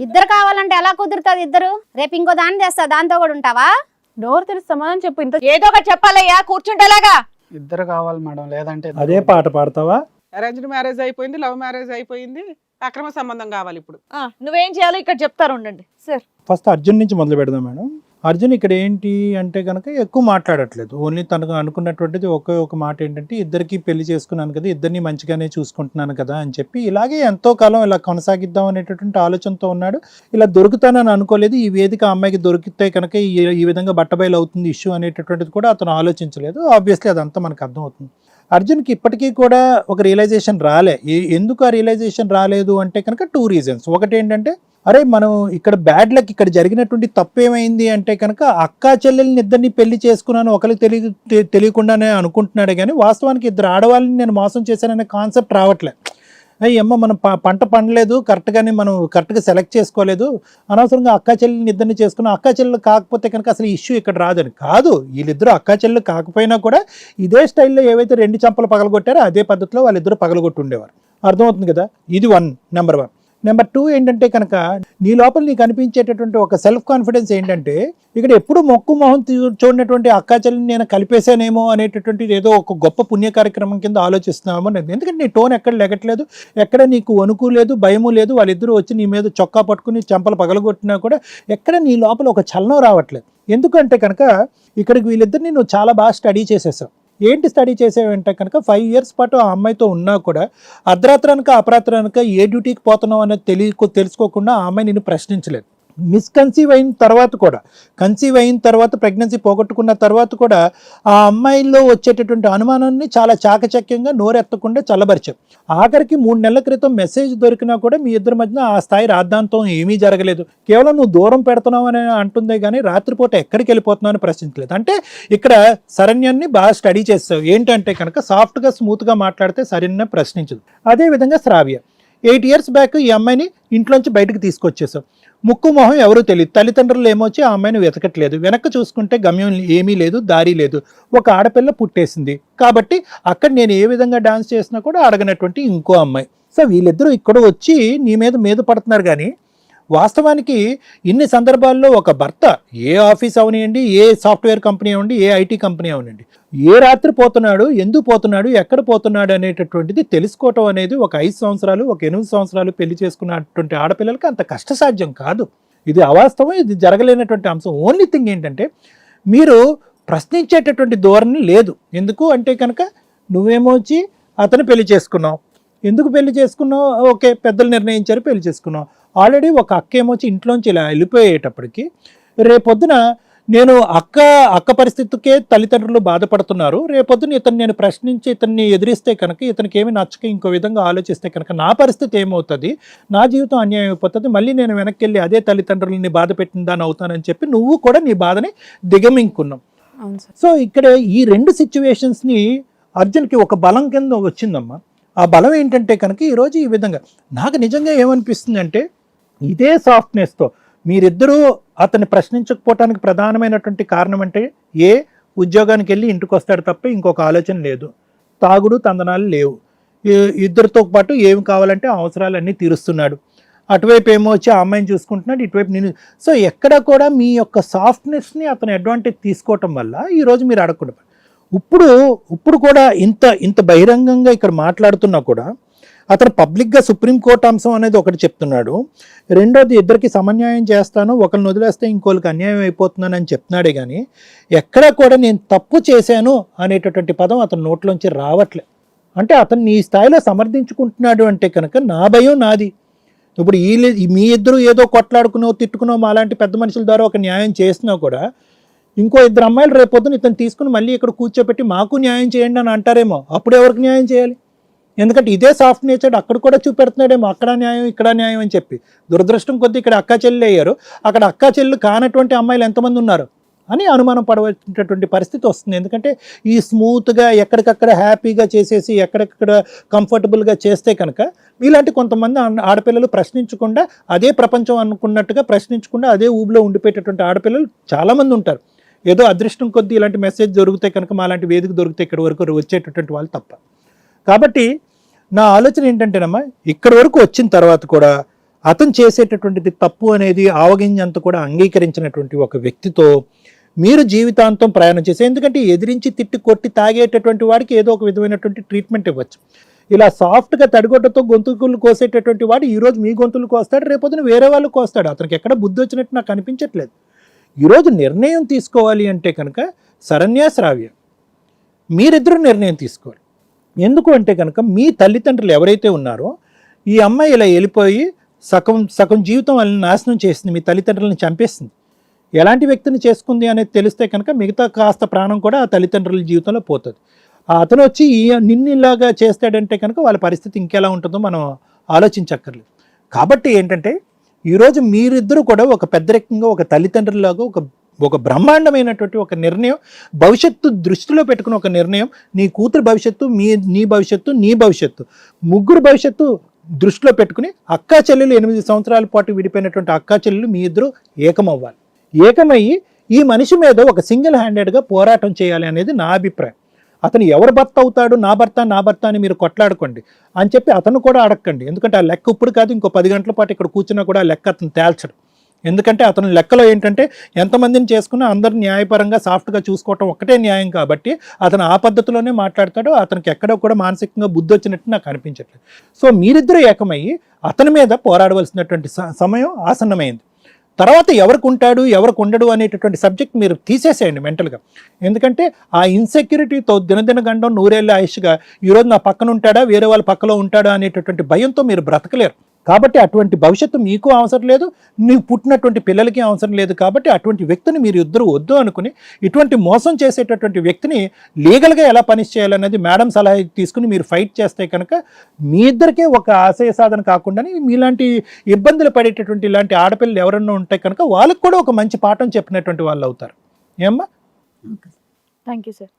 ఇద్దరు కావాలంటే ఎలా కుదురుతుంది ఇద్దరు? రేపు ఇంకో దాన్ని తెస్తా దాంతో కూడా ఉంటావా? నోరు తెరిచి సమాధానం చెప్పు ఇంత ఏదో ఒకటి చెప్పాలయ్యా కూర్చుంటేలాగా ఇద్దరు కావాలి మేడం లేదంటే అదే పాట పాడతావా? అరేంజ్డ్ మ్యారేజ్ అయిపోయింది లవ్ మ్యారేజ్ అయిపోయింది అక్రమ సంబంధం కావాలి ఇప్పుడు. ఆ, నువ్వేం చేయాలో ఇక్కడ చెప్తారు ఉండండి సార్ ఫస్ట్ అర్జున్ నుంచి మొదలు పెడదాం మేడం. అర్జున్ ఇక్కడ ఏంటి అంటే కనుక ఎక్కువ మాట్లాడట్లేదు. ఓన్లీ తనకు అనుకున్నటువంటిది ఒకే ఒక మాట ఏంటంటే ఇద్దరికి పెళ్ళి చేసుకున్నాను కదా ఇద్దరిని మంచిగానే చూసుకుంటున్నాను కదా అని చెప్పి ఇలాగే ఎంతో కాలం ఇలా కొనసాగిద్దాం అనేటటువంటి ఆలోచనతో ఉన్నాడు. ఇలా దొరుకుతానని అనుకోలేదు. ఈ వేదిక అమ్మాయికి దొరికితే కనుక ఈ విధంగా బట్టబయలు అవుతుంది ఇష్యూ అనేటటువంటిది కూడా అతను ఆలోచించలేదు. ఆబ్వియస్లీ అదంతా మనకు అర్థమవుతుంది. అర్జున్కి ఇప్పటికీ కూడా ఒక రియలైజేషన్ రాలే. ఎందుకు ఆ రియలైజేషన్ రాలేదు అంటే కనుక టూ రీజన్స్ ఒకటి ఏంటంటే అరే మనం ఇక్కడ బ్యాడ్ లక్ ఇక్కడ జరిగినటువంటి తప్పు ఏమైంది అంటే కనుక అక్కా చెల్లెల్ని ఇద్దరిని పెళ్ళి చేసుకున్నాను ఒకరికి తెలియ తెలియకుండానే అనుకుంటున్నాడే కానీ వాస్తవానికి ఇద్దరు ఆడవాళ్ళని నేను మోసం చేశాననే కాన్సెప్ట్ రావట్లే. అయ్యమ్మ మనం ప- పంట పండలేదు కరెక్ట్గానే మనం కరెక్ట్గా సెలెక్ట్ చేసుకోలేదు. అనవసరంగా అక్కా చెల్లెల్ని ఇద్దరిని చేసుకున్నాం. అక్కా చెల్లెలు కాకపోతే కనుక అసలు ఇష్యూ ఇక్కడ రాదని కాదు. వీళ్ళిద్దరూ అక్కా చెల్లెలు కాకపోయినా కూడా ఇదే స్టైల్లో ఏవైతే రెండు చంపలు పగలగొట్టారో అదే పద్ధతిలో వాళ్ళిద్దరూ పగలగొట్టి ఉండేవారు అర్థమవుతుంది కదా? ఇది one number one number two ఏంటంటే కనుక నీ లోపల నీకు అనిపించేటటువంటి ఒక సెల్ఫ్ కాన్ఫిడెన్స్ ఏంటంటే ఇక్కడ ఎప్పుడు మొక్కు మొహం తీ- చూడనటువంటి అక్కా నేను కలిపేశానేమో అనేటటువంటి ఏదో ఒక గొప్ప పుణ్య కార్యక్రమం కింద ఆలోచిస్తున్నామో నేను ఎందుకంటే నీ టోన్ ఎక్కడ లెగట్లేదు ఎక్కడ నీకు వణుకు లేదు భయము లేదు వాళ్ళిద్దరూ వచ్చి నీ మీద చొక్కా పట్టుకుని చెంపలు పగలగొట్టినా కూడా ఎక్కడ నీ లోపల ఒక చలనం రావట్లేదు. ఎందుకంటే కనుక ఇక్కడికి వీళ్ళిద్దరిని నువ్వు చాలా బాగా స్టడీ చేసేసావు. ఏంటి స్టడీ చేసేవంటే కనుక ఫైవ్ ఇయర్స్ పాటు ఆ అమ్మాయితో ఉన్నా కూడా అర్ధరాత్రానిక అపరాత్రానిక ఏ డ్యూటీకి పోతున్నావు అనేది తెలియ తెలుసుకోకుండా ఆ అమ్మాయి నేను ప్రశ్నించలేదు. మిస్కన్సీవ్ అయిన తర్వాత కూడా కన్సీవ్ అయిన తర్వాత ప్రెగ్నెన్సీ పోగొట్టుకున్న తర్వాత కూడా ఆ అమ్మాయిలో వచ్చేటటువంటి అనుమానాన్ని చాలా చాకచక్యంగా నోరెత్తకుండా చల్లబరిచాం. ఆఖరికి మూడు నెలల క్రితం మెసేజ్ దొరికినా కూడా మీ ఇద్దరి మధ్యన ఆ స్థాయి రాద్ధాంతం ఏమీ జరగలేదు. కేవలం నువ్వు దూరం పెడుతున్నావు అని అంటుందే కానీ రాత్రిపూట ఎక్కడికి వెళ్ళిపోతున్నావు అని ప్రశ్నించలేదు. అంటే ఇక్కడ శరణ్యాన్ని బాగా స్టడీ చేస్తావు. ఏంటంటే కనుక సాఫ్ట్గా స్మూత్గా మాట్లాడితే శరణ్య ప్రశ్నించదు. అదేవిధంగా శ్రావ్య. ఎయిట్ ఇయర్స్ బ్యాక్ ఈ అమ్మాయిని ఇంట్లోంచి బయటకు తీసుకొచ్చేసావు. ముక్కు మొహం ఎవరూ తెలియదు. తల్లిదండ్రులు ఏమొచ్చి ఆ అమ్మాయిని వెతకట్లేదు. వెనక్కి చూసుకుంటే గమ్యం ఏమీ లేదు దారి లేదు. ఒక ఆడపిల్ల పుట్టేసింది. కాబట్టి అక్కడ నేను ఏ విధంగా డాన్స్ చేసినా కూడా అడగనటువంటి ఇంకో అమ్మాయి. సో వీళ్ళిద్దరూ ఇక్కడ వచ్చి నీ మీద మీద పడుతున్నారు కానీ వాస్తవానికి ఇన్ని సందర్భాల్లో ఒక భర్త ఏ ఆఫీస్ అవనియండి ఏ సాఫ్ట్వేర్ కంపెనీ అవ్వండి ఏ ఐటీ కంపెనీ అవనండి ఏ రాత్రి పోతున్నాడు ఎందుకు పోతున్నాడు ఎక్కడ పోతున్నాడు అనేటటువంటిది తెలుసుకోవటం అనేది ఒక ఐదు సంవత్సరాలు ఒక ఎనిమిది సంవత్సరాలు పెళ్ళి చేసుకున్నటువంటి ఆడపిల్లలకి అంత కష్టసాధ్యం కాదు. ఇది అవాస్తవం ఇది జరగలేనటువంటి అంశం. ఓన్లీ థింగ్ ఏంటంటే మీరు ప్రశ్నించేటటువంటి ధోరణి లేదు. ఎందుకు అంటే కనుక నువ్వేమో వచ్చి అతను పెళ్ళి చేసుకున్నావు. ఎందుకు పెళ్ళి చేసుకున్నావు? ఓకే పెద్దలు నిర్ణయించారు పెళ్ళి చేసుకున్నావు. ఆల్రెడీ ఒక అక్క ఏమొచ్చి ఇంట్లోంచి ఇలా వెళ్ళిపోయేటప్పటికి రేపొద్దున నేను అక్క అక్క పరిస్థితికే తల్లిదండ్రులు బాధపడుతున్నారు. రేపొద్దున ఇతను నేను ప్రశ్నించి ఇతన్ని ఎదిరిస్తే కనుక ఇతనికి ఏమి నచ్చక ఇంకో విధంగా ఆలోచిస్తే కనుక నా పరిస్థితి ఏమవుతుంది? నా జీవితం అన్యాయం అయిపోతుంది. మళ్ళీ నేను వెనక్కి వెళ్ళి అదే తల్లిదండ్రులని బాధ పెట్టిన దాని అవుతానని చెప్పి నువ్వు కూడా నీ బాధని సార్. సో ఇక్కడ ఈ రెండు సిచ్యువేషన్స్ని అర్జున్కి ఒక బలం కింద వచ్చిందమ్మా. ఆ బలం ఏంటంటే కనుక ఈరోజు ఈ విధంగా నాకు నిజంగా ఏమనిపిస్తుంది అంటే ఇదే సాఫ్ట్నెస్తో మీరిద్దరూ అతన్ని ప్రశ్నించకపోవటానికి ప్రధానమైనటువంటి కారణం అంటే ఏ ఉద్యోగానికి వెళ్ళి ఇంటికి వస్తాడు తప్ప ఇంకొక ఆలోచన లేదు. తాగుడు తందనాలు లేవు. ఇద్దరితో పాటు ఏమి కావాలంటే అవసరాలన్నీ తీరుస్తున్నాడు. అటువైపు ఏమో వచ్చి ఆ అమ్మాయిని చూసుకుంటున్నాడు ఇటువైపు నేను సో ఎక్కడ కూడా మీ యొక్క సాఫ్ట్నెస్ని అతను అడ్వాంటేజ్ తీసుకోవటం వల్ల ఈరోజు మీరు అడగకూడదు. ఇప్పుడు ఇప్పుడు కూడా ఇంత ఇంత బహిరంగంగా ఇక్కడ మాట్లాడుతున్నా కూడా అతను పబ్లిక్గా సుప్రీంకోర్టు అంశం అనేది ఒకటి చెప్తున్నాడు. రెండోది ఇద్దరికి సమన్యాయం చేస్తాను ఒకరిని వదిలేస్తే ఇంకోళ్ళకి అన్యాయం అయిపోతున్నానని చెప్తున్నాడే కానీ ఎక్కడ కూడా నేను తప్పు చేశాను అనేటటువంటి పదం అతని నోట్లోంచి రావట్లే. అంటే అతను నీ స్థాయిలో సమర్థించుకుంటున్నాడు అంటే కనుక నా భయం నాది. ఇప్పుడు ఈ మీ ఇద్దరు ఏదో కొట్లాడుకునో తిట్టుకునో మా అలాంటి పెద్ద మనుషుల ద్వారా ఒక న్యాయం చేసినా కూడా ఇంకో ఇద్దరు అమ్మాయిలు రేపొద్దున ఇతను తీసుకుని మళ్ళీ ఇక్కడ కూర్చోపెట్టి మాకు న్యాయం చేయండి అని అంటారేమో అప్పుడు ఎవరికి న్యాయం చేయాలి? ఎందుకంటే ఇదే సాఫ్ట్ నేచర్ అక్కడ కూడా చూపెడుతున్నాడేమో అక్కడ న్యాయం ఇక్కడ న్యాయం అని చెప్పి. దురదృష్టం కొద్దీ ఇక్కడ అక్క చెల్లెలు అయ్యారు. అక్కడ అక్క చెల్లెలు కానటువంటి అమ్మాయిలు ఎంతమంది ఉన్నారు అని అనుమానం పడవలసినటువంటి పరిస్థితి వస్తుంది. ఎందుకంటే ఈ స్మూత్గా ఎక్కడికక్కడ హ్యాపీగా చేసేసి ఎక్కడెక్కడ కంఫర్టబుల్గా చేస్తే కనుక ఇలాంటి కొంతమంది ఆడపిల్లలు ప్రశ్నించకుండా అదే ప్రపంచం అనుకున్నట్టుగా ప్రశ్నించకుండా అదే ఊబిలో ఉండిపోయేటటువంటి ఆడపిల్లలు చాలామంది ఉంటారు. ఏదో అదృష్టం కొద్దీ ఇలాంటి మెసేజ్ దొరికితే కనుక మా లాంటి వేదిక దొరికితే ఇక్కడ వరకు వచ్చేటటువంటి వాళ్ళు తప్ప. కాబట్టి నా ఆలోచన ఏంటంటేనమ్మా ఇక్కడి వరకు వచ్చిన తర్వాత కూడా అతను చేసేటటువంటిది తప్పు అనేది ఆవగింజంత కూడా అంగీకరించినటువంటి ఒక వ్యక్తితో మీరు జీవితాంతం ప్రయాణం చేసే ఎందుకంటే ఎదిరించి తిట్టి కొట్టి తాగేటటువంటి వాడికి ఏదో ఒక విధమైనటువంటి ట్రీట్మెంట్ ఇవ్వచ్చు. ఇలా సాఫ్ట్గా తడిగొడ్డతో గొంతుకులు కోసేటటువంటి వాడు ఈరోజు మీ గొంతులు కోస్తాడు రేపొద్దున వేరే వాళ్ళు కోస్తాడు. అతనికి ఎక్కడ బుద్ధి వచ్చినట్టు నాకు అనిపించట్లేదు. ఈరోజు నిర్ణయం తీసుకోవాలి అంటే కనుక శరణ్యాశ్రావ్య మీరిద్దరూ నిర్ణయం తీసుకోవాలి. ఎందుకు అంటే కనుక మీ తల్లిదండ్రులు ఎవరైతే ఉన్నారో ఈ అమ్మాయి ఇలా వెళ్ళిపోయి సగం సగం జీవితం వాళ్ళని నాశనం చేసింది మీ తల్లిదండ్రులను చంపేసింది. ఎలాంటి వ్యక్తిని చేసుకుంది అనేది తెలిస్తే కనుక మిగతా కాస్త ప్రాణం కూడా ఆ తల్లిదండ్రుల జీవితంలో పోతుంది. అతను వచ్చి ఈ నిన్ను ఇలాగా చేస్తాడంటే కనుక వాళ్ళ పరిస్థితి ఇంకెలా ఉంటుందో మనం ఆలోచించక్కర్లేదు. కాబట్టి ఏంటంటే ఈరోజు మీరిద్దరూ కూడా ఒక పెద్దరికంగా ఒక తల్లిదండ్రులాగా ఒక ఒక బ్రహ్మాండమైనటువంటి ఒక నిర్ణయం భవిష్యత్తు దృష్టిలో పెట్టుకున్న ఒక నిర్ణయం నీ కూతురు భవిష్యత్తు మీ నీ భవిష్యత్తు నీ భవిష్యత్తు. ముగ్గురు భవిష్యత్తు దృష్టిలో పెట్టుకుని అక్కా చెల్లెలు ఎనిమిది సంవత్సరాల పాటు విడిపోయినటువంటి అక్కా చెల్లెలు మీ ఇద్దరు ఏకమవ్వాలి. ఏకమయ్యి ఈ మనిషి మీద ఒక సింగిల్ హ్యాండెడ్గా పోరాటం చేయాలి అనేది నా అభిప్రాయం. అతను ఎవరు భర్త అవుతాడు నా భర్త నా భర్త అని మీరు కొట్లాడుకోండి అని చెప్పి అతను కూడా అడగండి ఎందుకంటే ఆ లెక్క ఇప్పుడు కాదు ఇంకో పది గంటల పాటు ఇక్కడ కూర్చున్నా కూడా ఆ లెక్క అతను తేల్చడు. ఎందుకంటే అతను లెక్కలో ఏంటంటే ఎంతమందిని చేసుకున్నా అందరు న్యాయపరంగా సాఫ్ట్గా చూసుకోవటం ఒక్కటే న్యాయం కాబట్టి అతను ఆ పద్ధతిలోనే మాట్లాడతాడు అతనికి ఎక్కడో కూడా మానసికంగా బుద్ధి వచ్చినట్టు నాకు అనిపించట్లేదు. సో మీరిద్దరూ ఏకమయ్యి అతని మీద పోరాడవలసినటువంటి స- సమయం ఆసన్నమైంది. తర్వాత ఎవరికి ఉంటాడు ఎవరికి ఉండడు అనేటటువంటి సబ్జెక్ట్ మీరు తీసేసేయండి మెంటల్గా. ఎందుకంటే ఆ ఇన్సెక్యూరిటీతో దినదిన గండం నూరేళ్ళ ఆయుష్గా ఈరోజు నా పక్కన ఉంటాడా వేరే వాళ్ళ పక్కలో ఉంటాడా అనేటటువంటి భయంతో మీరు బ్రతకలేరు. కాబట్టి అటువంటి భవిష్యత్తు మీకు అవసరం లేదు నీవు పుట్టినటువంటి పిల్లలకి అవసరం లేదు కాబట్టి అటువంటి వ్యక్తిని మీరు ఇద్దరు వద్దు అనుకుని ఇటువంటి మోసం చేసేటటువంటి వ్యక్తిని లీగల్గా ఎలా పనిష్ చేయాలనేది మేడం సలహా తీసుకుని మీరు ఫైట్ చేస్తే కనుక మీ ఇద్దరికే ఒక ఆశయ సాధన కాకుండా మీలాంటి ఇబ్బందులు పడేటటువంటి ఇలాంటి ఆడపిల్లలు ఎవరన్నా ఉంటే కనుక వాళ్ళకి కూడా ఒక మంచి పాఠం చెప్పినటువంటి వాళ్ళు అవుతారు ఏమ్మా థ్యాంక్ యూ సార్.